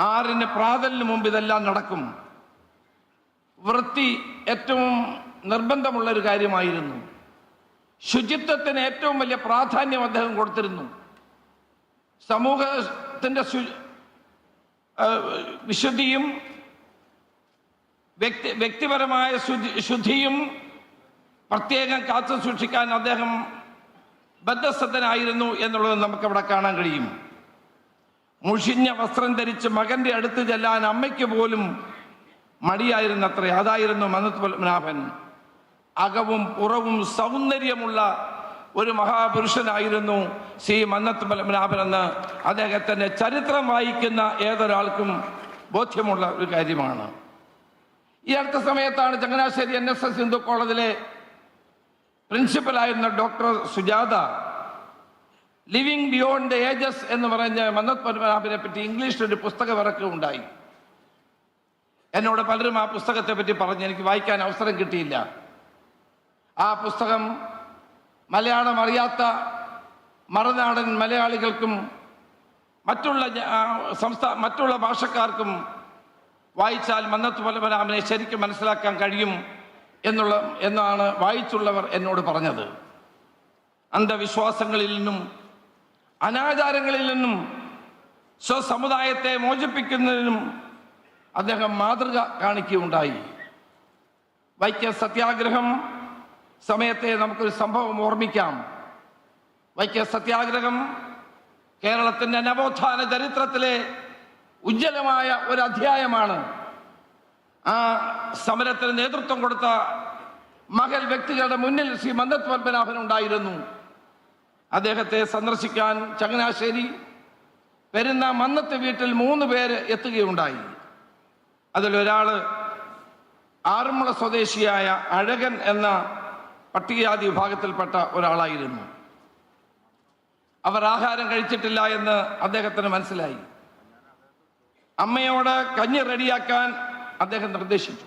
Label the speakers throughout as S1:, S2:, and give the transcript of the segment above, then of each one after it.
S1: ആറിന് പ്രാതലിന് മുമ്പ് ഇതെല്ലാം നടക്കും. വൃത്തി ഏറ്റവും നിർബന്ധമുള്ള ഒരു കാര്യമായിരുന്നു. ശുചിത്വത്തിന് ഏറ്റവും വലിയ പ്രാധാന്യം അദ്ദേഹം കൊടുത്തിരുന്നു. സമൂഹത്തിന്റെ ശു- വിശുദ്ധിയും വ്യക്തി വ്യക്തിപരമായ ശുദ്ധിയും പ്രത്യേകം കാത്തു സൂക്ഷിക്കാൻ അദ്ദേഹം ബദ്ധസ്ഥനായിരുന്നു എന്നുള്ളത് നമുക്കവിടെ കാണാൻ കഴിയും. മുഷിഞ്ഞ വസ്ത്രം ധരിച്ച് മകന്റെ അടുത്ത് ചെല്ലാൻ അമ്മയ്ക്ക് പോലും മടിയായിരുന്നത്രേ. അതായിരുന്നു മന്നത്ത് പത്മനാഭൻ അകവും പുറവും സൗന്ദര്യമുള്ള ഒരു മഹാപുരുഷനായിരുന്നു ശ്രീ മന്നത്ത് പത്മനാഭൻ എന്ന് അദ്ദേഹത്തിന്റെ ചരിത്രം വായിക്കുന്ന ഏതൊരാൾക്കും ബോധ്യമുള്ള ഒരു കാര്യമാണ്. ഈ അടുത്ത സമയത്താണ് Changanassery N S S Hindu കോളേജിലെ പ്രിൻസിപ്പലായിരുന്ന doctor Sujatha living beyond ages എന്ന് പറഞ്ഞ മന്നത് പത്മനാഭനെ പറ്റി ഇംഗ്ലീഷിൽ ഒരു പുസ്തകം ഉണ്ടായി. എന്നോട് പലരും ആ പുസ്തകത്തെ പറ്റി പറഞ്ഞ് എനിക്ക് വായിക്കാൻ അവസരം കിട്ടിയില്ല. ആ പുസ്തകം മലയാളം അറിയാത്ത മറുനാടൻ മലയാളികൾക്കും മറ്റുള്ള സംസ്ഥാന സംസ്ഥാ മറ്റുള്ള ഭാഷക്കാർക്കും വായിച്ചാൽ മന്നത്ത് പത്മനാഭനെ ശരിക്കും മനസ്സിലാക്കാൻ കഴിയും എന്നുള്ള എന്നാണ് വായിച്ചുള്ളവർ എന്നോട് പറഞ്ഞത്. അന്ധവിശ്വാസങ്ങളിൽ നിന്നും അനാചാരങ്ങളിൽ നിന്നും സ്വസമുദായത്തെ മോചിപ്പിക്കുന്നതിനും അദ്ദേഹം മാതൃക കാണിക്കുകയുണ്ടായി. വൈക്കം സത്യാഗ്രഹം സമയത്തെ നമുക്കൊരു സംഭവം ഓർമ്മിക്കാം. വൈക്കം സത്യാഗ്രഹം കേരളത്തിന്റെ നവോത്ഥാന ചരിത്രത്തിലെ ഉജ്ജ്വലമായ ഒരു അധ്യായമാണ്. ആ സമരത്തിന് നേതൃത്വം കൊടുത്ത മകൽ വ്യക്തികളുടെ മുന്നിൽ ശ്രീ മന്ദത് പത്മനാഭൻ ഉണ്ടായിരുന്നു. അദ്ദേഹത്തെ സന്ദർശിക്കാൻ ചങ്ങനാശ്ശേരി വരുന്ന മന്നത്തെ വീട്ടിൽ മൂന്ന് പേര് എത്തുകയുണ്ടായി. അതിലൊരാൾ ആറന്മുള സ്വദേശിയായ അഴകൻ എന്ന പട്ടികജാതി വിഭാഗത്തിൽപ്പെട്ട ഒരാളായിരുന്നു. അവർ ആഹാരം കഴിച്ചിട്ടില്ല എന്ന് അദ്ദേഹത്തിന് മനസ്സിലായി. അമ്മയോട് കഞ്ഞി റെഡിയാക്കാൻ അദ്ദേഹം നിർദ്ദേശിച്ചു.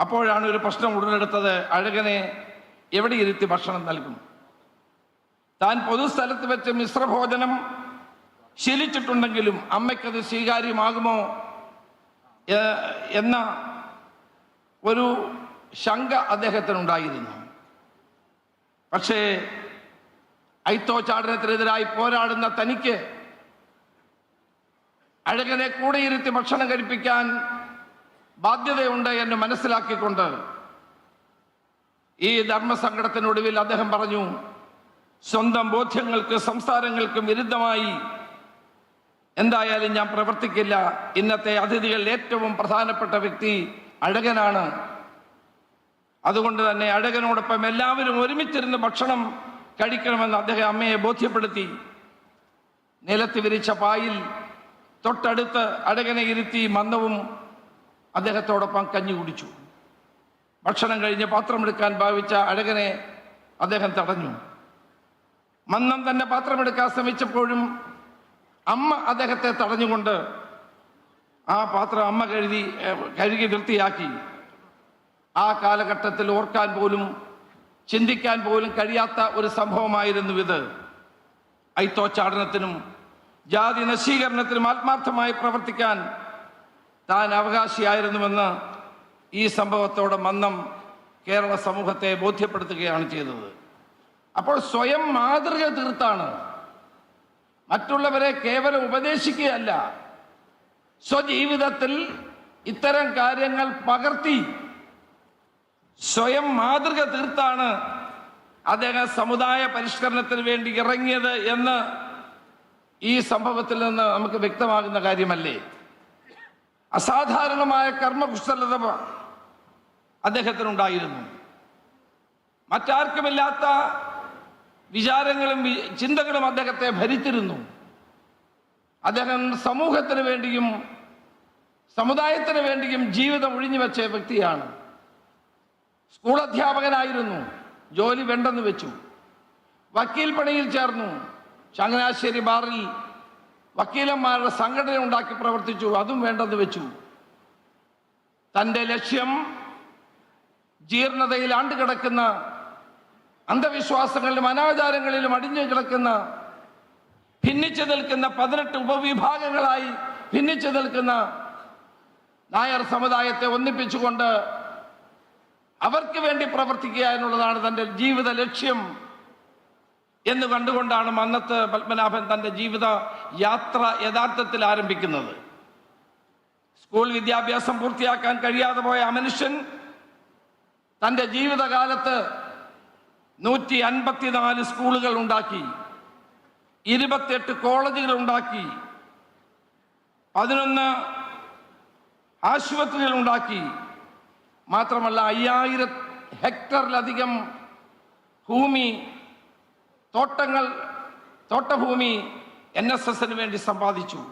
S1: അപ്പോഴാണ് ഒരു പ്രശ്നം ഉടലെടുത്തത് അഴകനെ എവിടെ ഇരുത്തി ഭക്ഷണം നൽകും? താൻ പൊതുസ്ഥലത്ത് വെച്ച് മിശ്രഭോജനം ശീലിച്ചിട്ടുണ്ടെങ്കിലും അമ്മയ്ക്കത് സ്വീകാര്യമാകുമോ? എന്ന ഒരു ശങ്ക അദ്ദേഹത്തിനുണ്ടായിരുന്നു. പക്ഷേ ഐത്തോച്ചാടനത്തിനെതിരായി പോരാടുന്ന തനിക്ക് അഴകനെ കൂടെയിരുത്തി ഭക്ഷണം കഴിപ്പിക്കാൻ ബാധ്യതയുണ്ട് എന്ന് മനസ്സിലാക്കിക്കൊണ്ട് ഈ ധർമ്മസങ്കടത്തിനൊടുവിൽ അദ്ദേഹം പറഞ്ഞു സ്വന്തം ബോധ്യങ്ങൾക്ക് സംസാരങ്ങൾക്കും വിരുദ്ധമായി എന്തായാലും ഞാൻ പ്രവർത്തിക്കില്ല. ഇന്നത്തെ അതിഥികളിൽ ഏറ്റവും പ്രധാനപ്പെട്ട വ്യക്തി അഴകനാണ്. അതുകൊണ്ട് തന്നെ അഴകനോടൊപ്പം എല്ലാവരും ഒരുമിച്ചിരുന്ന് ഭക്ഷണം കഴിക്കണമെന്ന് അദ്ദേഹം അമ്മയെ ബോധ്യപ്പെടുത്തി. നിലത്ത് വിരിച്ച പായിൽ തൊട്ടടുത്ത് അഴകനെ ഇരുത്തി മന്ദവും അദ്ദേഹത്തോടൊപ്പം കഞ്ഞി കുടിച്ചു. ഭക്ഷണം കഴിഞ്ഞ് പാത്രമെടുക്കാൻ ഭാവിച്ച അഴകനെ അദ്ദേഹം തടഞ്ഞു. മന്നം തന്നെ പാത്രമെടുക്കാൻ ശ്രമിച്ചപ്പോഴും അമ്മ അദ്ദേഹത്തെ തടഞ്ഞുകൊണ്ട് ആ പാത്രം അമ്മ കഴുകി കഴുകി വൃത്തിയാക്കി ആ കാലഘട്ടത്തിൽ ഓർക്കാൻ പോലും ചിന്തിക്കാൻ പോലും കഴിയാത്ത ഒരു സംഭവമായിരുന്നു ഇത്. ഐത്തോച്ചാടനത്തിനും ജാതി നശീകരണത്തിനും ആത്മാർത്ഥമായി പ്രവർത്തിക്കാൻ താൻ അവകാശിയായിരുന്നുവെന്ന് ഈ സംഭവത്തോടെ മന്നം കേരള സമൂഹത്തെ ബോധ്യപ്പെടുത്തുകയാണ് ചെയ്തത്. അപ്പോൾ സ്വയം മാതൃക തീർത്താണ്. മറ്റുള്ളവരെ കേവലം ഉപദേശിക്കുകയല്ല. സ്വജീവിതത്തിൽ ഇത്തരം കാര്യങ്ങൾ പകർത്തി സ്വയം മാതൃക തീർത്താണ് അദ്ദേഹം സമുദായ പരിഷ്കരണത്തിന് വേണ്ടി ഇറങ്ങിയത് എന്ന് ഈ സംഭവത്തിൽ നിന്ന് നമുക്ക് വ്യക്തമാകുന്ന കാര്യമല്ലേ? അസാധാരണമായ കർമ്മകുശലത അദ്ദേഹത്തിനുണ്ടായിരുന്നു. മറ്റാർക്കുമില്ലാത്ത വിചാരങ്ങളും ചിന്തകളും അദ്ദേഹത്തെ ഭരിച്ചിരുന്നു. അദ്ദേഹം സമൂഹത്തിന് വേണ്ടിയും സമുദായത്തിന് വേണ്ടിയും ജീവിതം ഒഴിഞ്ഞു വെച്ച വ്യക്തിയാണ്. സ്കൂൾ അധ്യാപകനായിരുന്നു. ജോലി വേണ്ടെന്ന് വെച്ചു. വക്കീൽ പണിയിൽ ചേർന്നു. ചങ്ങനാശ്ശേരി ബാറിൽ വക്കീലന്മാരുടെ സംഘടന ഉണ്ടാക്കി പ്രവർത്തിച്ചു. അതും വേണ്ടെന്ന് വെച്ചു. തന്റെ ലക്ഷ്യം ജീർണതയിൽ ആണ്ടുകിടക്കുന്ന അന്ധവിശ്വാസങ്ങളിലും അനാചാരങ്ങളിലും അടിഞ്ഞു കിടക്കുന്ന ഭിന്നിച്ചു നിൽക്കുന്ന പതിനെട്ട് ഉപവിഭാഗങ്ങളായി ഭിന്നിച്ചു നിൽക്കുന്ന നായർ സമുദായത്തെ ഒന്നിപ്പിച്ചുകൊണ്ട് അവർക്ക് വേണ്ടി പ്രവർത്തിക്കുക എന്നുള്ളതാണ് തന്റെ ജീവിത ലക്ഷ്യം എന്ന് കണ്ടുകൊണ്ടാണ് മന്നത്ത് പത്മനാഭൻ തന്റെ ജീവിത യാത്ര യഥാർത്ഥത്തിൽ ആരംഭിക്കുന്നത്. സ്കൂൾ വിദ്യാഭ്യാസം പൂർത്തിയാക്കാൻ കഴിയാതെ പോയ ആ മനുഷ്യൻ തന്റെ ജീവിതകാലത്ത് നൂറ്റി അൻപത്തിനാല് സ്കൂളുകൾ ഉണ്ടാക്കി. ഇരുപത്തിയെട്ട് കോളേജുകൾ ഉണ്ടാക്കി. പതിനൊന്ന് ആശുപത്രികൾ ഉണ്ടാക്കി. മാത്രമല്ല അയ്യായിരം ഹെക്ടറിലധികം ഭൂമി തോട്ടങ്ങൾ തോട്ടഭൂമി എൻ എസ് എസിന് വേണ്ടി സമ്പാദിച്ചു.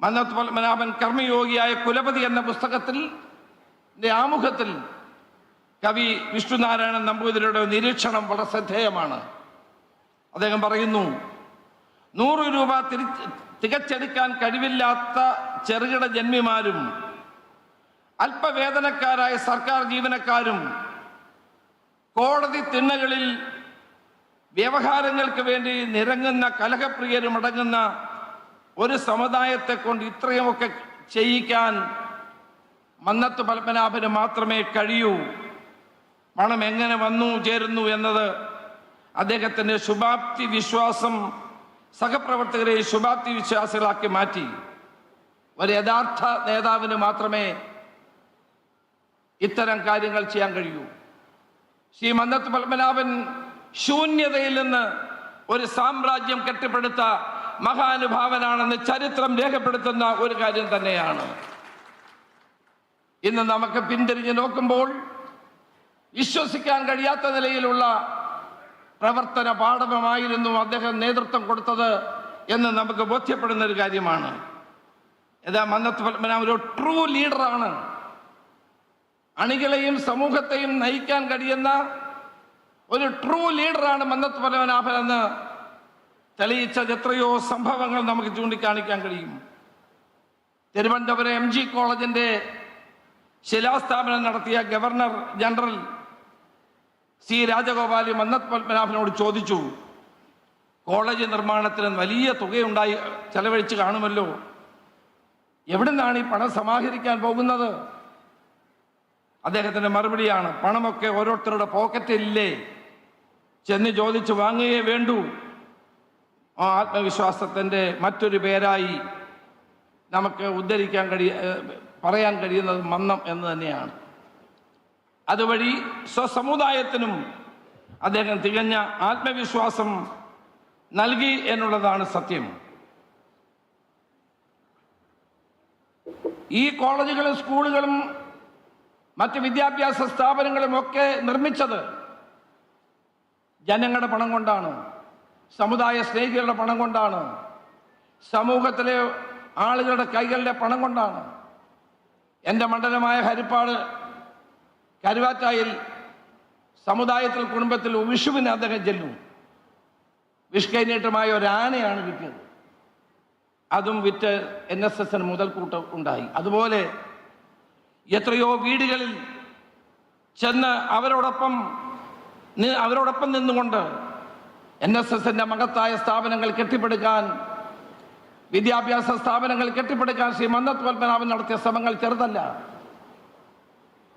S1: മന്നത്ത് പത്മനാഭൻ കർമ്മയോഗിയായ കുലപതി എന്ന പുസ്തകത്തിൽ ആമുഖത്തിൽ കവി വിഷ്ണുനാരായണൻ നമ്പൂതിരിയുടെ നിരീക്ഷണം വളരെ ശ്രദ്ധേയമാണ്. അദ്ദേഹം പറയുന്നു നൂറ് രൂപ തിരി തികച്ചെടുക്കാൻ കഴിവില്ലാത്ത ചെറുകിട ജന്മിമാരും അല്പവേതനക്കാരായ സർക്കാർ ജീവനക്കാരും കോടതി തിണ്ണകളിൽ വ്യവഹാരങ്ങൾക്ക് വേണ്ടി നിരങ്ങുന്ന കലഹപ്രിയരും അടങ്ങുന്ന ഒരു സമുദായത്തെ കൊണ്ട് ഇത്രയുമൊക്കെ ചെയ്യിക്കാൻ മന്നത്ത് പത്മനാഭന് മാത്രമേ കഴിയൂ. പണം എങ്ങനെ വന്നു ചേരുന്നു എന്നത് അദ്ദേഹത്തിന്റെ ശുഭാപ്തി വിശ്വാസം സഹപ്രവർത്തകരെ ശുഭാപ്തി വിശ്വാസികളാക്കി മാറ്റി. ഒരു യഥാർത്ഥ നേതാവിന് മാത്രമേ ഇത്തരം കാര്യങ്ങൾ ചെയ്യാൻ കഴിയൂ. ശ്രീ മന്നത്ത് പത്മനാഭൻ ശൂന്യതയിൽ നിന്ന് ഒരു സാമ്രാജ്യം കെട്ടിപ്പടുത്ത മഹാനുഭാവനാണെന്ന് ചരിത്രം രേഖപ്പെടുത്തുന്ന ഒരു കാര്യം തന്നെയാണ്. ഇന്ന് നമുക്ക് പിന്തിരിഞ്ഞ് നോക്കുമ്പോൾ വിശ്വസിക്കാൻ കഴിയാത്ത നിലയിലുള്ള പ്രവർത്തന പാഠമായിരുന്നു അദ്ദേഹം നേതൃത്വം കൊടുത്തത് എന്ന് നമുക്ക് ബോധ്യപ്പെടുന്ന ഒരു കാര്യമാണ്. ഏതാ മന്നത്ത് പത്മനാഭൻ ഒരു ട്രൂ ലീഡറാണ് അണികളെയും സമൂഹത്തെയും നയിക്കാൻ കഴിയുന്ന ഒരു ട്രൂ ലീഡറാണ് മന്നത്ത് പത്മനാഭൻ എന്ന് തെളിയിച്ച എത്രയോ സംഭവങ്ങൾ നമുക്ക് ചൂണ്ടിക്കാണിക്കാൻ കഴിയും. തിരുവനന്തപുരം എം ജി കോളേജിന്റെ ശിലാസ്ഥാപനം നടത്തിയ ഗവർണർ ജനറൽ സി രാജഗോപാലി മന്നത് പത്മനാഭനോട് ചോദിച്ചു കോളേജ് നിർമ്മാണത്തിന് വലിയ തുകയുണ്ടായി ചെലവഴിച്ച് കാണുമല്ലോ? എവിടെ നിന്നാണ് ഈ പണം സമാഹരിക്കാൻ പോകുന്നത്? അദ്ദേഹത്തിന്റെ മറുപടിയാണ് പണമൊക്കെ ഓരോരുത്തരുടെ പോക്കറ്റില്ലേ ചെന്ന് ചോദിച്ച് വാങ്ങുകയേ വേണ്ടൂ. ആ ആത്മവിശ്വാസത്തിന്റെ മറ്റൊരു പേരായി നമുക്ക് ഉദ്ധരിക്കാൻ കഴിയ പറയാൻ കഴിയുന്നത് മന്നം എന്ന് തന്നെയാണ്. അതുവഴി സ്വസമുദായത്തിനും അദ്ദേഹം തികഞ്ഞ ആത്മവിശ്വാസം നൽകി എന്നുള്ളതാണ് സത്യം. ഈ കോളേജുകളും സ്കൂളുകളും മറ്റ് വിദ്യാഭ്യാസ സ്ഥാപനങ്ങളും ഒക്കെ നിർമ്മിച്ചത് ജനങ്ങളുടെ പണം കൊണ്ടാണ് സമുദായ സ്നേഹികളുടെ പണം കൊണ്ടാണ് സമൂഹത്തിലെ ആളുകളുടെ കൈകളുടെ പണം കൊണ്ടാണ്. എന്റെ മണ്ഡലമായ ഹരിപ്പാട് കരുവാറ്റായിൽ സമുദായത്തിൽ കുടുംബത്തിൽ വിഷുവിന് അദ്ദേഹം ചെല്ലും ഒരു ആനയാണ് കിട്ടിയത് അതും വിറ്റ് എൻ എസ് എസിന് മുതൽക്കൂട്ട് ഉണ്ടായി. അതുപോലെ എത്രയോ വീടുകളിൽ ചെന്ന് അവരോടൊപ്പം അവരോടൊപ്പം നിന്നുകൊണ്ട് എൻ എസ് എസിന്റെ മകത്തായ സ്ഥാപനങ്ങൾ കെട്ടിപ്പടുക്കാൻ വിദ്യാഭ്യാസ സ്ഥാപനങ്ങൾ കെട്ടിപ്പടുക്കാൻ ശ്രീ മന്നത്ത് പത്മനാഭൻ നടത്തിയ ശ്രമങ്ങൾ ചെറുതല്ല.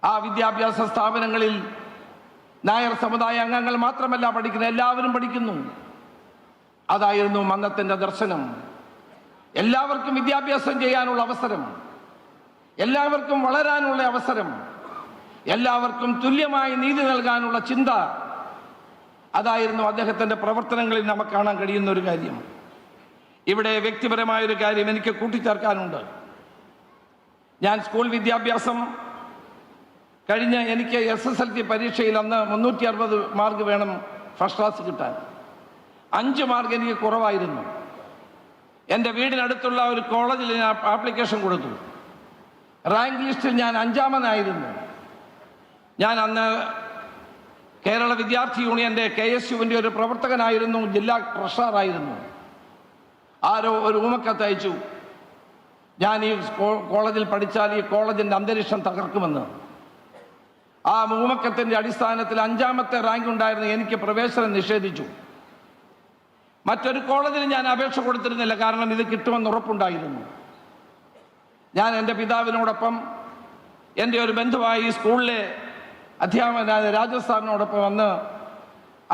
S1: ആ വിദ്യാഭ്യാസ സ്ഥാപനങ്ങളിൽ നായർ സമുദായ അംഗങ്ങൾ മാത്രമല്ല പഠിക്കുന്നത് എല്ലാവരും പഠിക്കുന്നു. അതായിരുന്നു മന്നത്തിന്റെ ദർശനം. എല്ലാവർക്കും വിദ്യാഭ്യാസം ചെയ്യാനുള്ള അവസരം. എല്ലാവർക്കും വളരാനുള്ള അവസരം. എല്ലാവർക്കും തുല്യമായി നീതി നൽകാനുള്ള ചിന്ത. അതായിരുന്നു അദ്ദേഹത്തിന്റെ പ്രവർത്തനങ്ങളിൽ നമുക്ക് കാണാൻ കഴിയുന്ന ഒരു കാര്യം. ഇവിടെ വ്യക്തിപരമായൊരു കാര്യം എനിക്ക് കൂട്ടിച്ചേർക്കാനുണ്ട്. ഞാൻ സ്കൂൾ വിദ്യാഭ്യാസം കഴിഞ്ഞ് എനിക്ക് എസ് എസ് എൽ സി പരീക്ഷയിൽ അന്ന് മുന്നൂറ്റി അറുപത് മാർക്ക് വേണം ഫസ്റ്റ് ക്ലാസ് കിട്ടാൻ. അഞ്ച് മാർക്ക് എനിക്ക് കുറവായിരുന്നു. എന്റെ വീടിനടുത്തുള്ള ഒരു കോളേജിൽ ഞാൻ ആപ്ലിക്കേഷൻ കൊടുത്തു. റാങ്ക് ലിസ്റ്റിൽ ഞാൻ അഞ്ചാമനായിരുന്നു. ഞാൻ അന്ന് കേരള വിദ്യാർത്ഥി യൂണിയന്റെ കെ എസ് യുവിന്റെ ഒരു പ്രവർത്തകനായിരുന്നു ജില്ലാ ട്രഷറായിരുന്നു. ആരോ ഒരു ഊമക്കത്ത് അയച്ചു. ഞാൻ ഈ കോളേജിൽ പഠിച്ചാൽ ഈ കോളേജിന്റെ അന്തരീക്ഷം തകർക്കുമെന്ന്. ആ മൂമക്കത്തിന്റെ അടിസ്ഥാനത്തിൽ അഞ്ചാമത്തെ റാങ്ക് ഉണ്ടായിരുന്നു എനിക്ക് പ്രവേശനം നിഷേധിച്ചു. മറ്റൊരു കോളേജിൽ ഞാൻ അപേക്ഷ കൊടുത്തിരുന്നില്ല കാരണം ഇത് കിട്ടുമെന്ന് ഉറപ്പുണ്ടായിരുന്നു. ഞാൻ എന്റെ പിതാവിനോടൊപ്പം എന്റെ ഒരു ബന്ധുവായി സ്കൂളിലെ അധ്യാപകനായ രാജസ്ഥാനോടൊപ്പം വന്ന്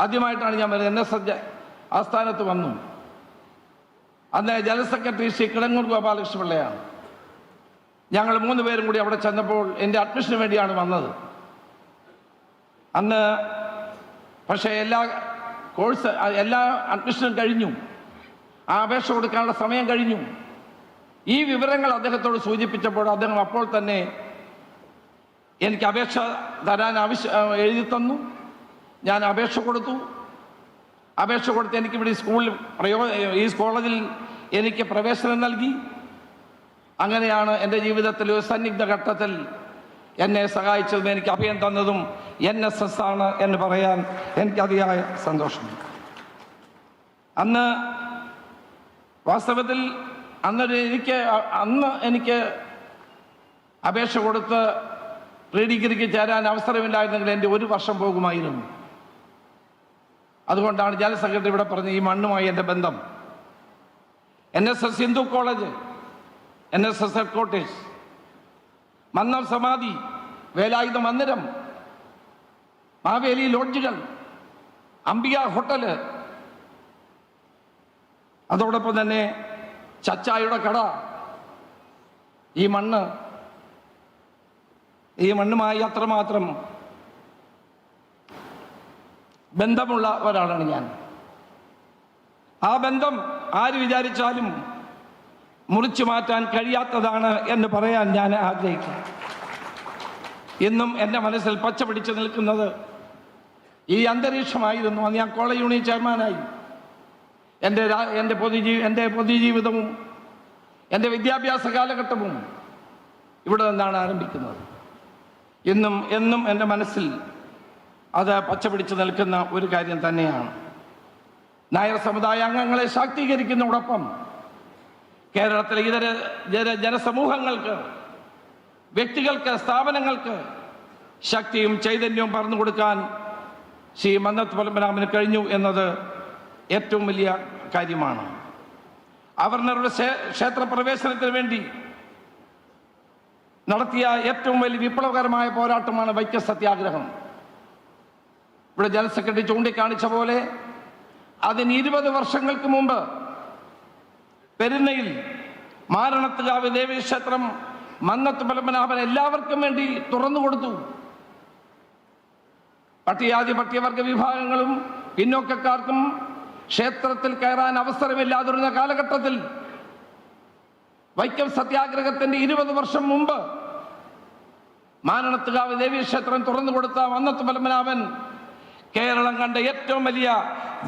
S1: ആദ്യമായിട്ടാണ് ഞാൻ എൻ എസ് എസ് ആസ്ഥാനത്ത് വന്നു. അന്ന് ജനറൽ സെക്രട്ടറി ശ്രീ കിടങ്ങൂർ ഗോപാലകൃഷ്ണപിള്ളയാണ്. ഞങ്ങൾ മൂന്ന് പേരും കൂടി അവിടെ ചെന്നപ്പോൾ എന്റെ അഡ്മിഷന് വേണ്ടിയാണ് വന്നത്. അന്ന് പക്ഷേ എല്ലാ കോഴ്സ് എല്ലാ അഡ്മിഷനും കഴിഞ്ഞു. ആ അപേക്ഷ കൊടുക്കാനുള്ള സമയം കഴിഞ്ഞു. ഈ വിവരങ്ങൾ അദ്ദേഹത്തോട് സൂചിപ്പിച്ചപ്പോൾ അദ്ദേഹം അപ്പോൾ തന്നെ എനിക്ക് അപേക്ഷ തരാൻ ആവശ്യ എഴുതി തന്നു. ഞാൻ അപേക്ഷ കൊടുത്തു. അപേക്ഷ കൊടുത്ത് എനിക്കിവിടെ ഈ സ്കൂളിൽ പ്രയോ ഈ കോളേജിൽ എനിക്ക് പ്രവേശനം നൽകി. അങ്ങനെയാണ് എന്റെ ജീവിതത്തിൽ ഒരു സന്നിഗ്ധ ഘട്ടത്തിൽ എന്നെ സഹായിച്ചതും എനിക്ക് അഭയം തന്നതും എൻ എസ് എസ് ആണ് എന്ന് പറയാൻ എനിക്ക് അതിയായ സന്തോഷമുണ്ട് അന്ന് വാസ്തവത്തിൽ അന്നൊരു എനിക്ക് അന്ന് എനിക്ക് അപേക്ഷ കൊടുത്ത് പ്രീ ഡിഗ്രിക്ക് ചേരാൻ അവസരമില്ലായിരുന്നെങ്കിൽ എന്റെ ഒരു വർഷം പോകുമായിരുന്നു. അതുകൊണ്ടാണ് ജനറൽ സെക്രട്ടറി ഇവിടെ പറഞ്ഞ ഈ മണ്ണുമായി എന്റെ ബന്ധം. N S S Hindu college N S S headquarters Mannam Samadhi Velayudha Mandiram Maveli ലോഡ്ജുകൾ Ambika hotel. അതോടൊപ്പം തന്നെ ചച്ചായുടെ കട. ഈ മണ്ണ് ഈ മണ്ണുമായി അത്രമാത്രം ബന്ധമുള്ള ഒരാളാണ് ഞാൻ. ആ ബന്ധം ആര് വിചാരിച്ചാലും മുറിച്ചു മാറ്റാൻ കഴിയാത്തതാണ് എന്ന് പറയാൻ ഞാൻ ആഗ്രഹിക്കുന്നു. ഇന്നും എന്റെ മനസ്സിൽ പച്ച പിടിച്ചു നിൽക്കുന്നത് ഈ അന്തരീക്ഷമായിരുന്നു. അന്ന് ഞാൻ കോളേജ് യൂണിയൻ ചെയർമാനായി. എന്റെ എന്റെ പൊതുജീവി എന്റെ പൊതുജീവിതവും എന്റെ വിദ്യാഭ്യാസ കാലഘട്ടവും ഇവിടെ നിന്നാണ് ആരംഭിക്കുന്നത്. ഇന്നും എന്നും എന്റെ മനസ്സിൽ അത് പച്ച പിടിച്ചു നിൽക്കുന്ന ഒരു കാര്യം തന്നെയാണ്. നായർ സമുദായ അംഗങ്ങളെ ശാക്തീകരിക്കുന്നതോടൊപ്പം കേരളത്തിലെ ഇതര ജന ജനസമൂഹങ്ങൾക്ക് വ്യക്തികൾക്ക് സ്ഥാപനങ്ങൾക്ക് ശക്തിയും ചൈതന്യവും പറഞ്ഞു കൊടുക്കാൻ ശ്രീ മന്നത്ത് പത്മനാഭന് കഴിഞ്ഞു എന്നത് ഏറ്റവും വലിയ കാര്യമാണ്. അവർണറുടെ ക്ഷേ- ക്ഷേത്ര പ്രവേശനത്തിന് വേണ്ടി നടത്തിയ ഏറ്റവും വലിയ വിപ്ലവകരമായ പോരാട്ടമാണ് വൈക്കം സത്യാഗ്രഹം. ഇവിടെ ജനറൽ സെക്രട്ടറി ചൂണ്ടിക്കാണിച്ച പോലെ അതിന് ഇരുപത് വർഷങ്ങൾക്ക് മുമ്പ് പെരുന്നയിൽ മാരണത്തുകാവ് ദേവീക്ഷേത്രം മന്നത്ത് പരമനാഭൻ എല്ലാവർക്കും വേണ്ടി തുറന്നു കൊടുത്തു. പട്ടിയാദി പട്ടികവർഗ വിഭാഗങ്ങളും പിന്നോക്കക്കാർക്കും ക്ഷേത്രത്തിൽ കയറാൻ അവസരമില്ലാതിരുന്ന കാലഘട്ടത്തിൽ വൈക്കം സത്യാഗ്രഹത്തിന്റെ ഇരുപത് വർഷം മുമ്പ് മാനണത്തുകാവ് ദേവീക്ഷേത്രം തുറന്നു കൊടുത്ത മന്നത്ത് പലമനാഭൻ കേരളം കണ്ട ഏറ്റവും വലിയ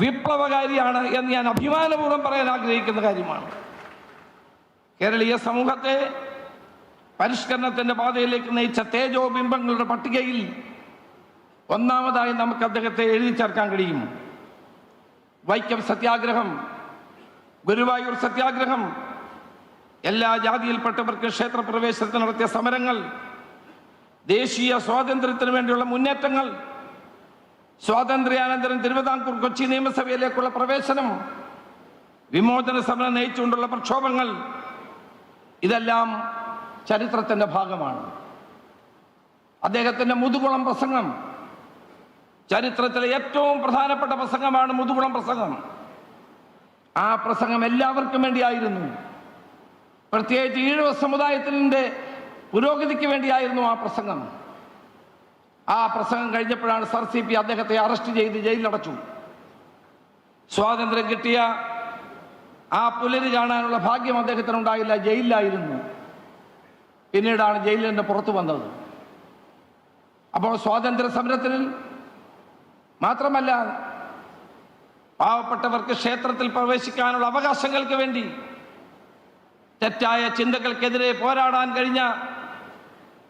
S1: വിപ്ലവകാരിയാണ് എന്ന് ഞാൻ അഭിമാനപൂർവം പറയാൻ ആഗ്രഹിക്കുന്ന കാര്യമാണ്. കേരളീയ സമൂഹത്തെ പരിഷ്കരണത്തിന്റെ പാതയിലേക്ക് നയിച്ച തേജോ ബിംബങ്ങളുടെ പട്ടികയിൽ ഒന്നാമതായി നമുക്ക് അദ്ദേഹത്തെ എഴുതി ചേർക്കാൻ കഴിയും. വൈക്കം സത്യാഗ്രഹം ഗുരുവായൂർ സത്യാഗ്രഹം എല്ലാ ജാതിയിൽപ്പെട്ടവർക്ക് ക്ഷേത്രപ്രവേശനത്തിന് നടത്തിയ സമരങ്ങൾ ദേശീയ സ്വാതന്ത്ര്യത്തിന് വേണ്ടിയുള്ള മുന്നേറ്റങ്ങൾ സ്വാതന്ത്ര്യാനന്തരം തിരുവിതാംകൂർ കൊച്ചി നിയമസഭയിലേക്കുള്ള പ്രവേശനം വിമോചന സമരം നയിച്ചുകൊണ്ടുള്ള പ്രക്ഷോഭങ്ങൾ ഇതെല്ലാം ചരിത്രത്തിന്റെ ഭാഗമാണ്. അദ്ദേഹത്തിന്റെ മുതുകുളം പ്രസംഗം ചരിത്രത്തിലെ ഏറ്റവും പ്രധാനപ്പെട്ട പ്രസംഗമാണ് മുതുകുളം പ്രസംഗം. ആ പ്രസംഗം എല്ലാവർക്കും വേണ്ടിയായിരുന്നു. പ്രത്യേകിച്ച് ഈഴവ സമുദായത്തിന്റെ പുരോഗതിക്ക് വേണ്ടിയായിരുന്നു ആ പ്രസംഗം. ആ പ്രസംഗം കഴിഞ്ഞപ്പോഴാണ് സർ സി പി അദ്ദേഹത്തെ അറസ്റ്റ് ചെയ്ത് ജയിലിലടച്ചു. സ്വാതന്ത്ര്യം കിട്ടിയ ആ പുലരി കാണാനുള്ള ഭാഗ്യം അദ്ദേഹത്തിന് ഉണ്ടായില്ല ജയിലിലായിരുന്നു. പിന്നീടാണ് ജയിലിൽ നിന്ന് പുറത്തു വന്നത്. അപ്പോൾ സ്വാതന്ത്ര്യ സമരത്തിൽ മാത്രമല്ല പാവപ്പെട്ടവർക്ക് ക്ഷേത്രത്തിൽ പ്രവേശിക്കാനുള്ള അവകാശങ്ങൾക്ക് വേണ്ടി തെറ്റായ ചിന്തകൾക്കെതിരെ പോരാടാൻ കഴിഞ്ഞ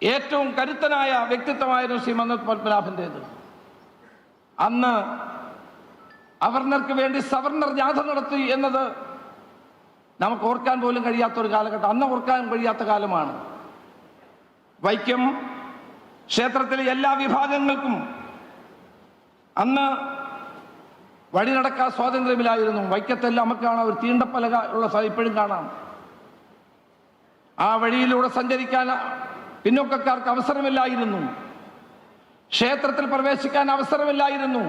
S1: ഏറ്റവും കരുത്തനായ വ്യക്തിത്വമായിരുന്നു ശ്രീ മന്നത് പത്മനാഭന്റേത് അന്ന് അവർണർക്ക് വേണ്ടി സവർണർ ജാഥ നടത്തി എന്നത് നമുക്ക് ഓർക്കാൻ പോലും കഴിയാത്ത ഒരു കാലഘട്ടം. അന്ന് ഓർക്കാൻ കഴിയാത്ത കാലമാണ്. വൈക്കം ക്ഷേത്രത്തിലെ എല്ലാ വിഭാഗങ്ങൾക്കും അന്ന് വഴി നടക്കാൻ സ്വാതന്ത്ര്യമില്ലായിരുന്നു. വൈക്കത്തെല്ലാം നമുക്ക് കാണാം ഒരു തീണ്ടപ്പലക ഉള്ള ഇപ്പോഴും കാണാം. ആ വഴിയിലൂടെ സഞ്ചരിക്കാൻ പിന്നോക്കക്കാർക്ക് അവസരമില്ലായിരുന്നു. ക്ഷേത്രത്തിൽ പ്രവേശിക്കാൻ അവസരമില്ലായിരുന്നു.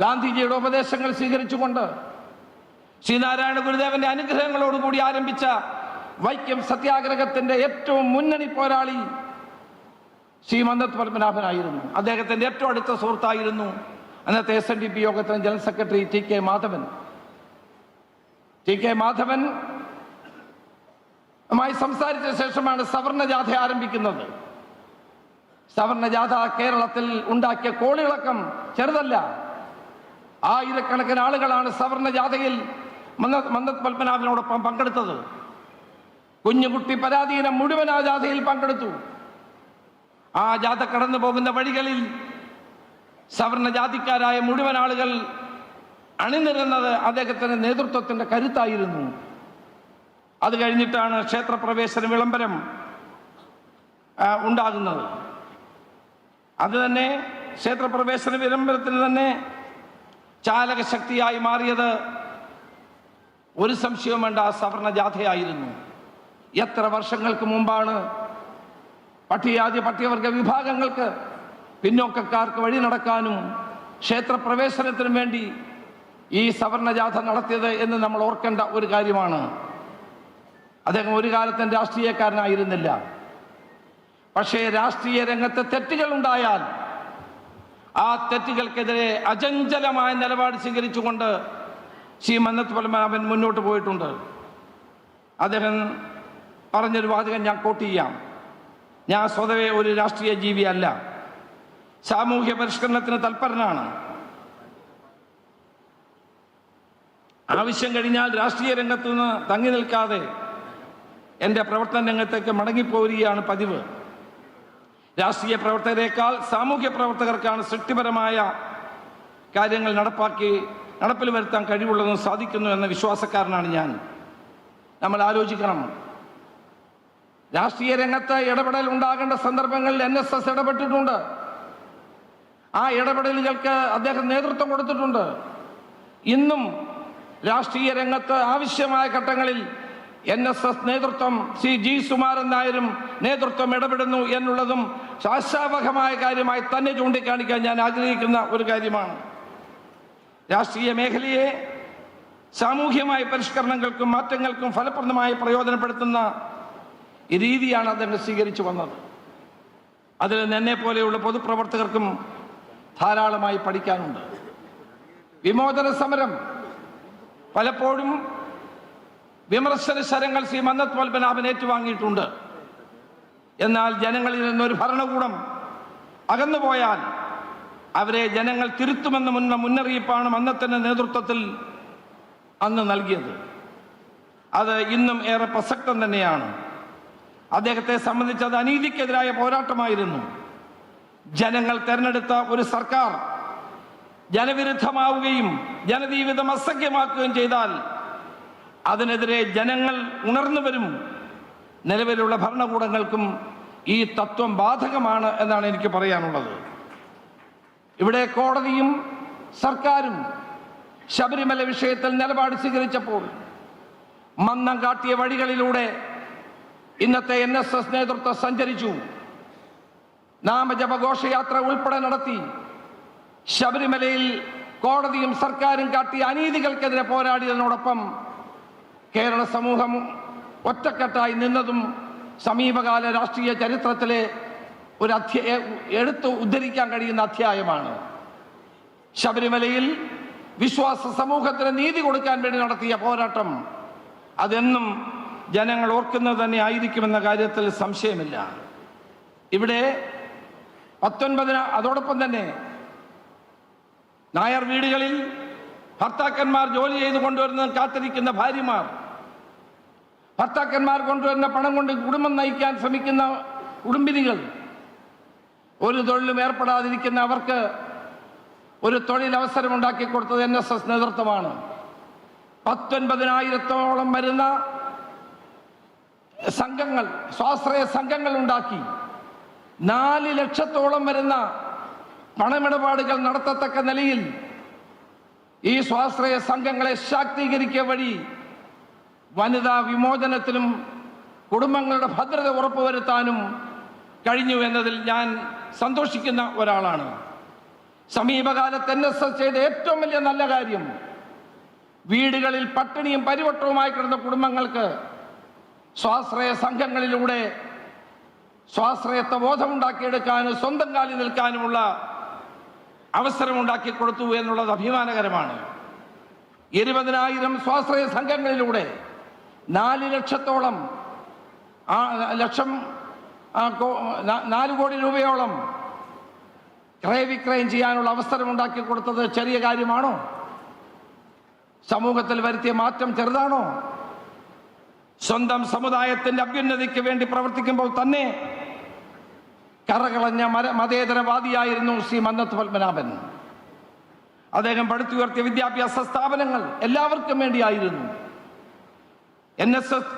S1: ഗാന്ധിജിയുടെ ഉപദേശങ്ങൾ സ്വീകരിച്ചുകൊണ്ട് ശ്രീനാരായണ ഗുരുദേവന്റെ അനുഗ്രഹങ്ങളോടുകൂടി ആരംഭിച്ച വൈക്കം സത്യാഗ്രഹത്തിന്റെ ഏറ്റവും മുന്നണി പോരാളി ശ്രീ മന്ദത് പത്മനാഭനായിരുന്നു. അദ്ദേഹത്തിന്റെ ഏറ്റവും അടുത്ത സുഹൃത്തായിരുന്നു അന്നത്തെ എസ് എൻ ഡി പി യോഗത്തിന് general secretary T K Madhavan. T K Madhavan മായി സംസാരിച്ച ശേഷമാണ് സവർണ ജാഥ ആരംഭിക്കുന്നത്. സവർണ ജാഥ കേരളത്തിൽ ഉണ്ടാക്കിയ കോളിളക്കം ചെറുതല്ല. ആയിരക്കണക്കിന് ആളുകളാണ് സവർണ മന്ദത് പത്മനാഭനോടൊപ്പം പങ്കെടുത്തത്. കുഞ്ഞുകുട്ടി പരാധീനം മുഴുവൻ ആ ജാഥയിൽ പങ്കെടുത്തു. ആ ജാഥ കടന്നു പോകുന്ന വഴികളിൽ സവർണ ജാതിക്കാരായ മുഴുവൻ ആളുകൾ അണിനിരുന്നത് അദ്ദേഹത്തിന്റെ നേതൃത്വത്തിന്റെ കരുത്തായിരുന്നു. അത് കഴിഞ്ഞിട്ടാണ് ക്ഷേത്രപ്രവേശന വിളംബരം ഉണ്ടാകുന്നത്. അത് തന്നെ ക്ഷേത്രപ്രവേശന വിളംബരത്തിൽ തന്നെ ചാലകശക്തിയായി മാറിയത് ഒരു സംശയവും വേണ്ട സവർണ ജാഥയായിരുന്നു എത്ര വർഷങ്ങൾക്ക് മുമ്പാണ് പട്ടികജാതി പട്ടികവർഗ വിഭാഗങ്ങൾക്ക് പിന്നോക്കക്കാർക്ക് വഴി നടക്കാനും ക്ഷേത്രപ്രവേശനത്തിനും വേണ്ടി ഈ സവർണ ജാഥ നടത്തിയത് എന്ന് നമ്മൾ ഓർക്കേണ്ട ഒരു കാര്യമാണ്. അദ്ദേഹം ഒരു കാലത്തും രാഷ്ട്രീയക്കാരനായിരുന്നില്ല. പക്ഷേ രാഷ്ട്രീയ രംഗത്ത് തെറ്റുകൾ ഉണ്ടായാൽ ആ തെറ്റുകൾക്കെതിരെ അചഞ്ചലമായ നിലപാട് സ്വീകരിച്ചുകൊണ്ട് ശ്രീ മന്നത്ത് പത്മനാഭൻ മുന്നോട്ട് പോയിട്ടുണ്ട്. അദ്ദേഹം പറഞ്ഞൊരു വാചകം ഞാൻ കോട്ട് ചെയ്യാം. ഞാൻ സ്വതവേ ഒരു രാഷ്ട്രീയ ജീവിയല്ല സാമൂഹ്യ പരിഷ്കരണത്തിന് തൽപരനാണ്. ആവശ്യം കഴിഞ്ഞാൽ രാഷ്ട്രീയ രംഗത്തുനിന്ന് തങ്ങി നിൽക്കാതെ എന്റെ പ്രവർത്തന രംഗത്തേക്ക് മടങ്ങിപ്പോരുകയാണ് പതിവ്. രാഷ്ട്രീയ പ്രവർത്തകരെക്കാൾ സാമൂഹ്യ പ്രവർത്തകർക്കാണ് സൃഷ്ടിപരമായ കാര്യങ്ങൾ നടപ്പാക്കി നടപ്പിൽ വരുത്താൻ കഴിവുള്ളതും സാധിക്കുന്നു എന്ന വിശ്വാസക്കാരനാണ് ഞാൻ. നമ്മൾ ആലോചിക്കണം. രാഷ്ട്രീയ രംഗത്ത് ഇടപെടൽ ഉണ്ടാകേണ്ട സന്ദർഭങ്ങളിൽ എൻ എസ് എസ് ഇടപെട്ടിട്ടുണ്ട്. ആ ഇടപെടലുകൾക്ക് അദ്ദേഹം നേതൃത്വം കൊടുത്തിട്ടുണ്ട്. ഇന്നും രാഷ്ട്രീയ രംഗത്ത് ആവശ്യമായ ഘട്ടങ്ങളിൽ എൻ എസ് എസ് നേതൃത്വം സി ജി സുമാരൻ നായരും നേതൃത്വം ഇടപെടുന്നു എന്നുള്ളതും ആശാവഹമായ കാര്യമായി തന്നെ ചൂണ്ടിക്കാണിക്കാൻ ഞാൻ ആഗ്രഹിക്കുന്ന ഒരു കാര്യമാണ്. രാഷ്ട്രീയ മേഖലയെ സാമൂഹ്യമായ പരിഷ്കരണങ്ങൾക്കും മാറ്റങ്ങൾക്കും ഫലപ്രദമായി പ്രയോജനപ്പെടുത്തുന്ന രീതിയാണ് അദ്ദേഹം സ്വീകരിച്ചു വന്നത്. അതിൽ നിന്നെ പോലെയുള്ള പൊതുപ്രവർത്തകർക്കും ധാരാളമായി പഠിക്കാനുണ്ട്. വിമോചന സമരം പലപ്പോഴും വിമർശന ശരങ്ങൾ ശ്രീ മന്നത്ത് പത്മനാഭൻ ഏറ്റുവാങ്ങിയിട്ടുണ്ട്. എന്നാൽ ജനങ്ങളിൽ നിന്നൊരു ഭരണകൂടം അകന്നുപോയാൽ അവരെ ജനങ്ങൾ തിരുത്തുമെന്ന് മുന്ന മുന്നറിയിപ്പാണ് മന്നത്തിന്റെ നേതൃത്വത്തിൽ അന്ന് നൽകിയത്. അത് ഇന്നും ഏറെ പ്രസക്തം തന്നെയാണ്. അദ്ദേഹത്തെ സംബന്ധിച്ച് അത് അനീതിക്കെതിരായ പോരാട്ടമായിരുന്നു. ജനങ്ങൾ തെരഞ്ഞെടുത്ത ഒരു സർക്കാർ ജനവിരുദ്ധമാവുകയും ജനജീവിതം അസഖ്യമാക്കുകയും ചെയ്താൽ അതിനെതിരെ ജനങ്ങൾ ഉണർന്നു വരും. നിലവിലുള്ള ഭരണകൂടങ്ങൾക്കും ഈ തത്വം ബാധകമാണ് എന്നാണ് എനിക്ക് പറയാനുള്ളത്. ഇവിടെ കോടതിയും സർക്കാരും ശബരിമല വിഷയത്തിൽ നിലപാട് സ്വീകരിച്ചപ്പോൾ മന്ദം കാട്ടിയ വഴികളിലൂടെ ഇന്നത്തെ എൻ എസ് എസ് നേതൃത്വം സഞ്ചരിച്ചു. നാമജപഘോഷയാത്ര ഉൾപ്പെടെ നടത്തി. ശബരിമലയിൽ കോടതിയും സർക്കാരും കാട്ടിയ അനീതികൾക്കെതിരെ പോരാടിയതിനോടൊപ്പം കേരള സമൂഹം ഒറ്റക്കെട്ടായി നിന്നതും സമീപകാല രാഷ്ട്രീയ ചരിത്രത്തിലെ ഒരു അധ്യായ എടുത്ത് ഉദ്ധരിക്കാൻ കഴിയുന്ന അധ്യായമാണ്. ശബരിമലയിൽ വിശ്വാസ സമൂഹത്തിന് നീതി കൊടുക്കാൻ വേണ്ടി നടത്തിയ പോരാട്ടം അതെന്നും ജനങ്ങൾ ഓർക്കുന്നത് തന്നെ ആയിരിക്കുമെന്ന കാര്യത്തിൽ സംശയമില്ല. ഇവിടെ പത്തൊൻപതിന് അതോടൊപ്പം തന്നെ നായർ വീടുകളിൽ ഭർത്താക്കന്മാർ ജോലി ചെയ്തു കൊണ്ടുവരുന്നത് കാത്തിരിക്കുന്ന ഭാര്യമാർ ഭർത്താക്കന്മാർ കൊണ്ടുവരുന്ന പണം കൊണ്ട് കുടുംബം നയിക്കാൻ ശ്രമിക്കുന്ന കുടുംബിനികൾ ഒരു തൊഴിലും ഏർപ്പെടാതിരിക്കുന്ന അവർക്ക് ഒരു തൊഴിലവസരം ഉണ്ടാക്കി കൊടുത്തത് എൻ എസ് എസ് നേതൃത്വമാണ്. പത്തൊൻപതിനായിരത്തോളം വരുന്ന സംഘങ്ങൾ സ്വാശ്രയ സംഘങ്ങൾ ഉണ്ടാക്കി. നാല് ലക്ഷത്തോളം വരുന്ന പണമിടപാടുകൾ നടത്തത്തക്ക നിലയിൽ ഈ സ്വാശ്രയ സംഘങ്ങളെ ശാക്തീകരിക്കുക വഴി വനിതാ വിമോചനത്തിനും കുടുംബങ്ങളുടെ ഭദ്രത ഉറപ്പുവരുത്താനും കഴിഞ്ഞു എന്നതിൽ ഞാൻ സന്തോഷിക്കുന്ന ഒരാളാണ്. സമീപകാലത്ത് എൻ എസ് എസ് ചെയ്ത ഏറ്റവും വലിയ നല്ല കാര്യം വീടുകളിൽ പട്ടിണിയും പരിവട്ടവുമായി കിടന്ന കുടുംബങ്ങൾക്ക് സ്വാശ്രയ സംഘങ്ങളിലൂടെ സ്വാശ്രയത്വ ബോധമുണ്ടാക്കിയെടുക്കാനും സ്വന്തം കാലിൽ നിൽക്കാനുമുള്ള അവസരമുണ്ടാക്കി കൊടുത്തു എന്നുള്ളത് അഭിമാനകരമാണ്. ഇരുപതിനായിരം സ്വാശ്രയ സംഘങ്ങളിലൂടെ നാല് ലക്ഷത്തോളം ലക്ഷം നാല് കോടി രൂപയോളം ക്രയവിക്രയം ചെയ്യാനുള്ള അവസരം ഉണ്ടാക്കി കൊടുത്തത് ചെറിയ കാര്യമാണോ? സമൂഹത്തിൽ വരുത്തിയ മാറ്റം ചെറുതാണോ? സ്വന്തം സമുദായത്തിന്റെ അഭ്യുന്നതിക്ക് വേണ്ടി പ്രവർത്തിക്കുമ്പോൾ തന്നെ കറകളഞ്ഞ മര മതേതരവാദിയായിരുന്നു ശ്രീ മന്നത്ത് പത്മനാഭൻ. അദ്ദേഹം പടുത്തുയർത്തിയ വിദ്യാഭ്യാസ സ്ഥാപനങ്ങൾ എല്ലാവർക്കും വേണ്ടിയായിരുന്നു. എൻ എസ് എസ്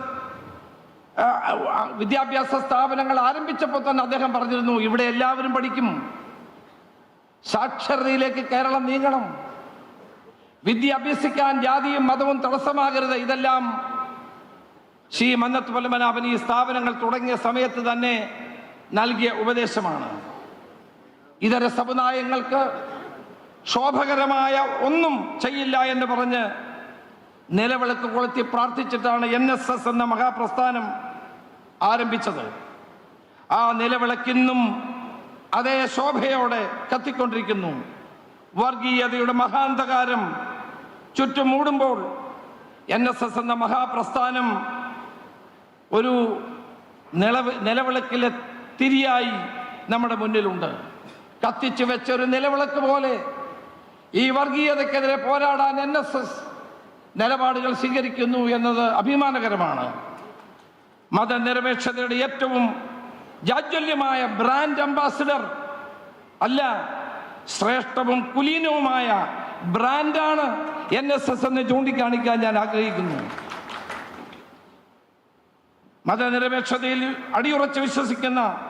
S1: വിദ്യാഭ്യാസ സ്ഥാപനങ്ങൾ ആരംഭിച്ചപ്പോൾ തന്നെ അദ്ദേഹം പറഞ്ഞിരുന്നു ഇവിടെ എല്ലാവരും പഠിക്കും. സാക്ഷരതയിലേക്ക് കേരളം നീങ്ങണം. വിദ്യ അഭ്യസിക്കാൻ ജാതിയും മതവും തടസ്സമാകരുത്. ഇതെല്ലാം ശ്രീ മന്നത്ത് പൊലമനാഭൻ ഈ സ്ഥാപനങ്ങൾ തുടങ്ങിയ സമയത്ത് തന്നെ നൽകിയ ഉപദേശമാണ്. ഇതര സമുദായങ്ങൾക്ക് ശോഭകരമായ ഒന്നും ചെയ്യില്ല എന്ന് പറഞ്ഞ് നിലവിളക്ക് കൊളുത്തി പ്രാർത്ഥിച്ചിട്ടാണ് എൻ എസ് എസ് എന്ന മഹാപ്രസ്ഥാനം ആരംഭിച്ചത്. ആ നിലവിളക്കിന്നും അതേ ശോഭയോടെ കത്തിക്കൊണ്ടിരിക്കുന്നു. വർഗീയതയുടെ മഹാന്ധകാരം ചുറ്റും മൂടുമ്പോൾ എൻ എസ് എസ് എന്ന മഹാപ്രസ്ഥാനം ഒരു നിലവ് നിലവിളക്കിലെ തിരിയായി നമ്മുടെ മുന്നിലുണ്ട്. കത്തിച്ചു വെച്ച ഒരു നിലവിളക്ക് പോലെ ഈ വർഗീയതക്കെതിരെ പോരാടാൻ എൻ എസ് എസ് നിലപാടുകൾ സ്വീകരിക്കുന്നു എന്നത് അഭിമാനകരമാണ്. മതനിരപേക്ഷതയുടെ ഏറ്റവും ജാജ്വല്യമായ ബ്രാൻഡ് അംബാസിഡർ അല്ല ശ്രേഷ്ഠവും കുലീനവുമായ ബ്രാൻഡാണ് എൻ എസ് എസ് എന്ന് ചൂണ്ടിക്കാണിക്കാൻ ഞാൻ ആഗ്രഹിക്കുന്നു. മതനിരപേക്ഷതയിൽ അടിയുറച്ച് വിശ്വസിക്കുന്ന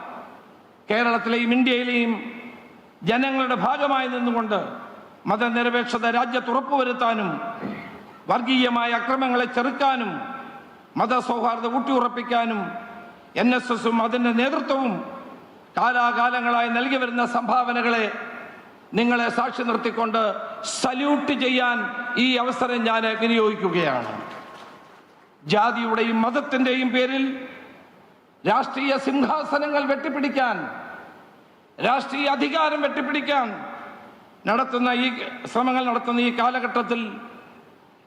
S1: കേരളത്തിലെയും ഇന്ത്യയിലെയും ജനങ്ങളുടെ ഭാഗമായി നിന്നുകൊണ്ട് മതനിരപേക്ഷത രാജ്യത്ത് ഉറപ്പുവരുത്താനും വർഗീയമായ അക്രമങ്ങളെ ചെറുക്കാനും മത സൗഹാർദ്ദ ഊട്ടിയുറപ്പിക്കാനും എൻ എസ് എസും അതിന്റെ നേതൃത്വവും കാലാകാലങ്ങളായി നൽകി വരുന്ന സംഭാവനകളെ നിങ്ങളെ സാക്ഷി നിർത്തിക്കൊണ്ട് സല്യൂട്ട് ചെയ്യാൻ ഈ അവസരം ഞാൻ വിനിയോഗിക്കുകയാണ്. ജാതിയുടെയും മതത്തിന്റെയും പേരിൽ രാഷ്ട്രീയ സിംഹാസനങ്ങൾ വെട്ടിപ്പിടിക്കാൻ രാഷ്ട്രീയ അധികാരം വെട്ടിപ്പിടിക്കാൻ നടത്തുന്ന ഈ ശ്രമങ്ങൾ നടത്തുന്ന ഈ കാലഘട്ടത്തിൽ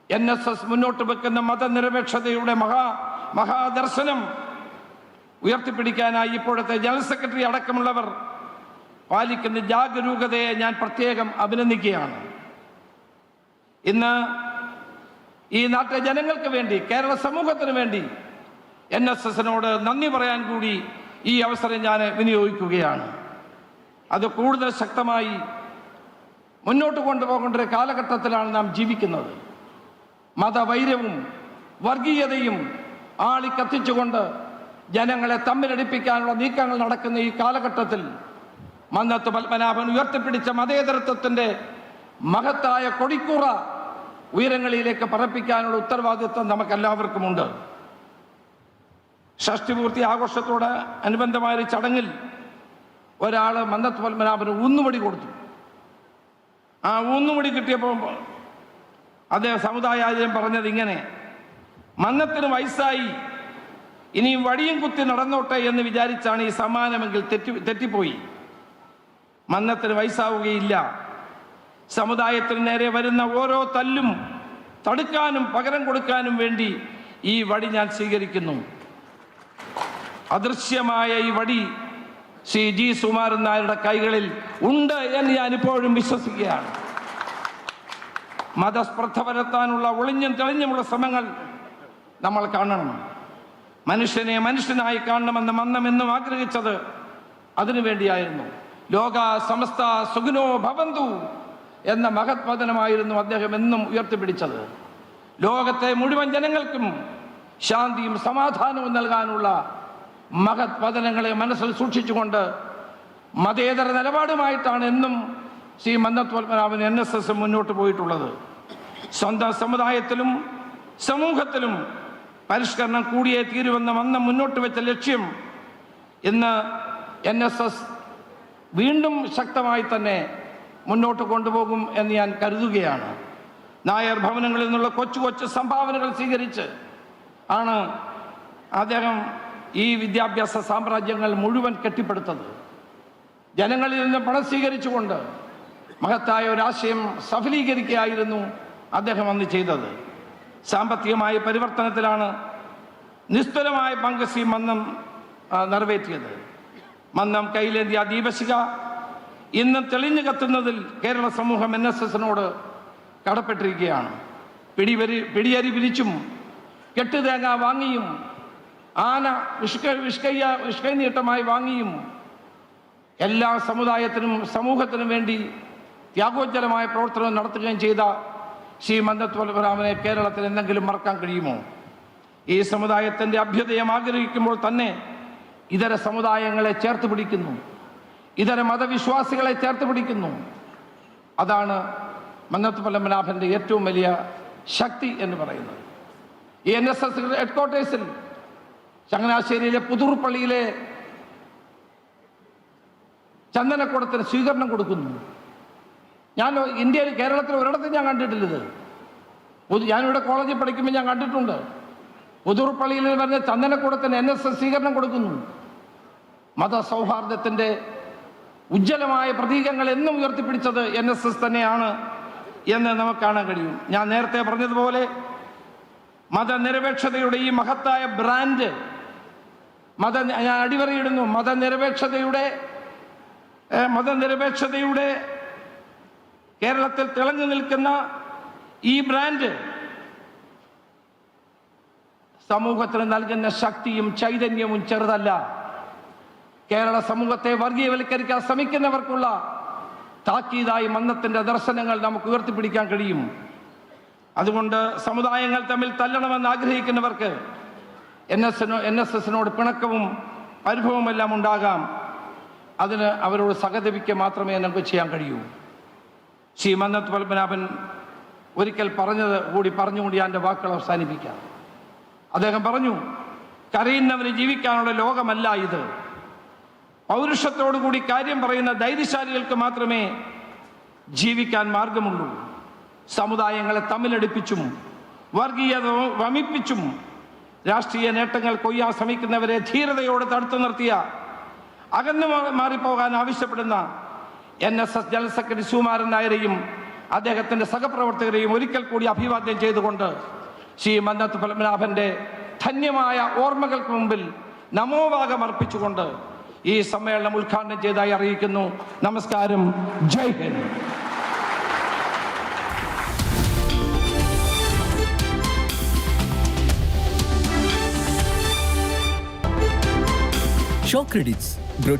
S1: എൻ എസ് എസ് മുന്നോട്ട് വെക്കുന്ന മതനിരപേക്ഷതയുടെ മഹാ മഹാദർശനം ഉയർത്തിപ്പിടിക്കാനായി ഇപ്പോഴത്തെ ജനറൽ സെക്രട്ടറി അടക്കമുള്ളവർ പാലിക്കുന്ന ജാഗരൂകതയെ ഞാൻ പ്രത്യേകം അഭിനന്ദിക്കുകയാണ്. ഇന്ന് ഈ നാട്ടിലെ ജനങ്ങൾക്ക് വേണ്ടി കേരള സമൂഹത്തിന് വേണ്ടി എൻ എസ് എസിനോട് നന്ദി പറയാൻ കൂടി ഈ അവസരം ഞാൻ വിനിയോഗിക്കുകയാണ്. അത് കൂടുതൽ ശക്തമായി മുന്നോട്ട് കൊണ്ടുപോകേണ്ട ഒരു കാലഘട്ടത്തിലാണ് നാം ജീവിക്കുന്നത്. മതവൈരവും വർഗീയതയും ആളി കത്തിച്ചുകൊണ്ട് ജനങ്ങളെ തമ്മിലടിപ്പിക്കാനുള്ള നീക്കങ്ങൾ നടക്കുന്ന ഈ കാലഘട്ടത്തിൽ മന്നത്ത് പത്മനാഭൻ ഉയർത്തിപ്പിടിച്ച മതേതരത്വത്തിന്റെ മഹത്തായ കൊടിക്കൂറ ഉയരങ്ങളിലേക്ക് പറപ്പിക്കാനുള്ള ഉത്തരവാദിത്വം നമുക്കെല്ലാവർക്കുമുണ്ട്. ഷഷ്ടിപൂർത്തി ആഘോഷത്തോട് അനുബന്ധമായ ഒരു ചടങ്ങിൽ ഒരാൾ മന്നത്ത് പത്മനാഭന് ഊന്നുമടി കൊടുത്തു. ആ ഊന്നുമടി കിട്ടിയപ്പോൾ അദ്ദേഹം സമുദായാചാര്യം പറഞ്ഞത് ഇങ്ങനെ മന്നത്തിന് വയസ്സായി ഇനിയും വടിയും കുത്തി നടന്നോട്ടെ എന്ന് വിചാരിച്ചാണ് ഈ സമ്മാനമെങ്കിൽ തെറ്റി തെറ്റിപ്പോയി. മന്നത്തിന് വയസ്സാവുകയില്ല. സമുദായത്തിന് നേരെ വരുന്ന ഓരോ തല്ലും തടുക്കാനും പകരം കൊടുക്കാനും വേണ്ടി ഈ വടി ഞാൻ സ്വീകരിക്കുന്നു. അദൃശ്യമായ ഈ വടി ശ്രീ ജി സുമാരൻ നായരുടെ കൈകളിൽ ഉണ്ട് എന്ന് ഞാൻ ഇപ്പോഴും വിശ്വസിക്കുകയാണ്. മതസ്പർദ്ധ പരത്താനുള്ള ഒളിഞ്ഞും തെളിഞ്ഞുമുള്ള ശ്രമങ്ങൾ നമ്മൾ കാണണം. മനുഷ്യനെ മനുഷ്യനായി കാണണമെന്ന് മന്നം ആഗ്രഹിച്ചത് അതിനു വേണ്ടിയായിരുന്നു. ലോക സമസ്ത സുഖിനോ ഭവന്തു എന്ന മഹത്വചനമായിരുന്നു അദ്ദേഹം എന്നും ഉയർത്തിപ്പിടിച്ചത്. ലോകത്തെ മുഴുവൻ ജനങ്ങൾക്കും ശാന്തിയും സമാധാനവും നൽകാനുള്ള മഹത്പദനങ്ങളെ മനസ്സിൽ സൂക്ഷിച്ചുകൊണ്ട് മതേതര നിലപാടുമായിട്ടാണ് എന്നും Shri Mannath Padmanabhan N S S മുന്നോട്ട് പോയിട്ടുള്ളത്. സ്വന്തം സമുദായത്തിലും സമൂഹത്തിലും പരിഷ്കരണം കൂടിയേ തീരുവെന്ന വന്ന മുന്നോട്ട് വെച്ച ലക്ഷ്യം ഇന്ന് എൻ എസ് എസ് വീണ്ടും ശക്തമായി തന്നെ മുന്നോട്ട് കൊണ്ടുപോകും എന്ന് ഞാൻ കരുതുകയാണ്. നായർ ഭവനങ്ങളിൽ നിന്നുള്ള കൊച്ചു കൊച്ചു സംഭാവനകൾ സ്വീകരിച്ച് ആണ് അദ്ദേഹം ഈ വിദ്യാഭ്യാസ സാമ്രാജ്യങ്ങൾ മുഴുവൻ കെട്ടിപ്പടുത്തത്. ജനങ്ങളിൽ നിന്ന് പണം സ്വീകരിച്ചുകൊണ്ട് മഹത്തായ ഒരു ആശയം സഫലീകരിക്കുകയായിരുന്നു അദ്ദേഹം അന്ന് ചെയ്തത്. സാമ്പത്തികമായ പരിവർത്തനത്തിലാണ് നിസ്തുലമായ പങ്കസി മന്നം നിറവേറ്റിയത്. മന്നം കയ്യിലേന്തിയ ദീപശിക ഇന്ന് തെളിഞ്ഞു കത്തുന്നതിൽ കേരള സമൂഹം എൻ എസ് എസിനോട് കടപ്പെട്ടിരിക്കുകയാണ്. പിടിവരി പിടിയരി വിരിച്ചും കെട്ടുതേങ്ങ വാങ്ങിയും ആന വിഷ്ക വിഷ്കയ്യ വിഷ്കൈനീട്ടമായി വാങ്ങിയും എല്ലാ സമുദായത്തിനും സമൂഹത്തിനും വേണ്ടി ത്യാഗോജ്ജലമായ പ്രവർത്തനം നടത്തുകയും ചെയ്ത ശ്രീ മന്ദത്വലപരാമനെ കേരളത്തിൽ എന്തെങ്കിലും മറക്കാൻ കഴിയുമോ? ഈ സമുദായത്തിന്റെ അഭ്യുദയം ആഗ്രഹിക്കുമ്പോൾ തന്നെ ഇതര സമുദായങ്ങളെ ചേർത്ത് പിടിക്കുന്നു. ഇതര മതവിശ്വാസികളെ ചേർത്ത് പിടിക്കുന്നു. അതാണ് മന്നത്ത് പല്ലമനാഭന്റെ ഏറ്റവും വലിയ ശക്തി എന്ന് പറയുന്നത്. ഈ എൻ എസ് എസ് ഹെഡ് ക്വാർട്ടേഴ്സിൽ ചങ്ങനാശ്ശേരിയിലെ പുതൂർ പള്ളിയിലെ ചന്ദനക്കുടത്തിന് സ്വീകരണം കൊടുക്കുന്നു. ഞാൻ ഇന്ത്യയിൽ കേരളത്തിൽ ഒരിടത്തും ഞാൻ കണ്ടിട്ടില്ലത്. പൊതു ഞാനിവിടെ കോളേജിൽ പഠിക്കുമ്പോൾ ഞാൻ കണ്ടിട്ടുണ്ട്. പുതുർപ്പള്ളിയിൽ പള്ളിയിൽ ചന്ദനക്കൂടത്തിന് ചന്ദനക്കുടത്തിന് എൻ എസ് എസ് സ്വീകരണം കൊടുക്കുന്നു. മതസൗഹാർദ്ദത്തിന്റെ ഉജ്ജ്വലമായ പ്രതീകങ്ങൾ എന്നും ഉയർത്തിപ്പിടിച്ചത് എൻ എസ് എസ് തന്നെയാണ് എന്ന് നമുക്ക് കാണാൻ കഴിയും. ഞാൻ നേരത്തെ പറഞ്ഞതുപോലെ മതനിരപേക്ഷതയുടെ ഈ മഹത്തായ ബ്രാൻഡ് മത ഞാൻ അടിവരയിടുന്നു. മതനിരപേക്ഷതയുടെ മതനിരപേക്ഷതയുടെ കേരളത്തിൽ തിളഞ്ഞു നിൽക്കുന്ന ഈ ബ്രാൻഡ് സമൂഹത്തിന് നൽകുന്ന ശക്തിയും ചൈതന്യവും ചെറുതല്ല. കേരള സമൂഹത്തെ വർഗീയവൽക്കരിക്കാൻ ശ്രമിക്കുന്നവർക്കുള്ള താക്കീതായി മന്നത്തിന്റെ ദർശനങ്ങൾ നമുക്ക് ഉയർത്തിപ്പിടിക്കാൻ കഴിയും. അതുകൊണ്ട് സമുദായങ്ങൾ തമ്മിൽ തല്ലണമെന്ന് ആഗ്രഹിക്കുന്നവർക്ക് എൻ എസ് എൻ എസ് എസിനോട് പിണക്കവും പരിഭവമെല്ലാം ഉണ്ടാകാം. അതിന് അവരോട് സഹതപിക്കുക മാത്രമേ നമുക്ക് ചെയ്യാൻ കഴിയൂ. ശ്രീ മന്നത്ത് പത്മനാഭൻ ഒരിക്കൽ പറഞ്ഞത് കൂടി പറഞ്ഞുകൊണ്ട് ഞാൻ എന്റെ വാക്കുകൾ അവസാനിപ്പിക്കാം. അദ്ദേഹം പറഞ്ഞു കരയുന്നവന് ജീവിക്കാനുള്ള ലോകമല്ല ഇത്. പൗരുഷത്തോടുകൂടി കാര്യം പറയുന്ന ധൈര്യശാലികൾക്ക് മാത്രമേ ജീവിക്കാൻ മാർഗമുള്ളൂ. സമുദായങ്ങളെ തമ്മിലടുപ്പിച്ചും വർഗീയത വമിപ്പിച്ചും രാഷ്ട്രീയ നേട്ടങ്ങൾ കൊയ്യാൻ ശ്രമിക്കുന്നവരെ ധീരതയോടെ തടുത്തു നിർത്തിയ അകന്നു മാറിപ്പോകാൻ ആവശ്യപ്പെടുന്ന N S S general secretary Sukumaran നായരെയും അദ്ദേഹത്തിന്റെ സഹപ്രവർത്തകരെയും ഒരിക്കൽ കൂടി അഭിവാദ്യം ചെയ്തുകൊണ്ട് ശ്രീ മന്നത്ത് പത്മനാഭന്റെ ധന്യമായ ഓർമ്മകൾക്ക് മുമ്പിൽ നമോഭാഗം അർപ്പിച്ചുകൊണ്ട് ഈ സമ്മേളനം ഉദ്ഘാടനം ചെയ്തതായി അറിയിക്കുന്നു. നമസ്കാരം. ജയ് ഹിന്ദ്.